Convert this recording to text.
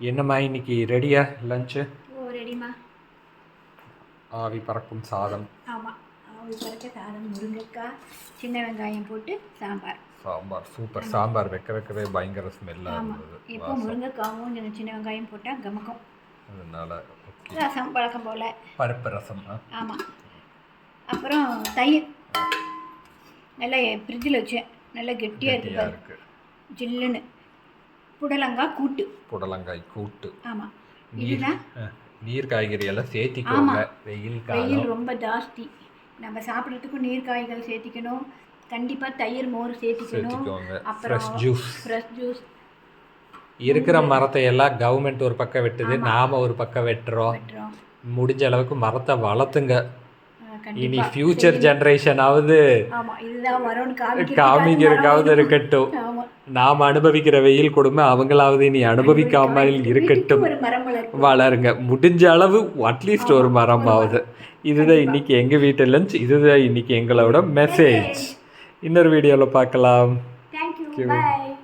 என்னம்மா இன்னைக்கு ரெடியா? லஞ்சு ஓ ரெடிமா ஆவி பறக்கும் சாதம். ஆமாம் அவங்க பறக்க சாதம் முருங்கைக்காய் சின்ன வெங்காயம் போட்டு சாம்பார். சாம்பார் சூப்பர் சாம்பார் வைக்க வைக்கவே பயங்கர ஸ்மெல்லாக இருந்தது. இப்போ முருங்கைக்காவும் சின்ன சின்ன வெங்காயம் போட்டால் கமக்கம் அதனால ரசம் பழக்கம் போல். பருப்பு ரசம்? ஆமாம் அப்புறம் தயிர். நல்லா ஃப்ரிட்ஜில் வச்சேன். நல்லா கெட்டியாக இருக்கு கெட்டியா பாரு. இருக்கு. ஜில்லுன்னு. புடலங்காய் கூட்டு. புடலங்காய் கூட்டு. நீர் இதுதான். நீர் காய்கறி எல்லாம் சேர்த்திக்கோங்க. ஆமா. வெயில் வெயில் ரொம்ப ஜாஸ்தி. நம்ம சாப்பிட்றதுக்கும் நீர் காய்கள் சேர்த்திக்கணும். கண்டிப்பாக தயிர் மோர் சேர்த்திக்கணும். அப்புறம் ஃப்ரெஷ் ஜூஸ் ஃப்ரெஷ் ஜூஸ் இருக்கிற மரத்தை எல்லாம் கவர்மெண்ட் ஒரு பக்கம் வெட்டுது நாம ஒரு பக்கம் வெட்டுறோம். முடிஞ்ச அளவுக்கு மரத்தை வளர்த்துங்க. இனி ஃபியூச்சர் ஜெனரேஷனாவது காமிக்கிறதுக்காவது இருக்கட்டும். நாம் அனுபவிக்கிற வெயில் கொடுமை அவங்களாவது இனி அனுபவிக்காமல் இருக்கட்டும். மரம் வளருங்க. முடிஞ்ச அளவு அட்லீஸ்ட் ஒரு மரமாவது இதுதான் இன்னைக்கு எங்கள் வீட்டு லஞ்ச் இதுதான் இன்னைக்கு எங்களோட மெசேஜ் இன்னொரு வீடியோவில் பார்க்கலாம். தேங்க்யூ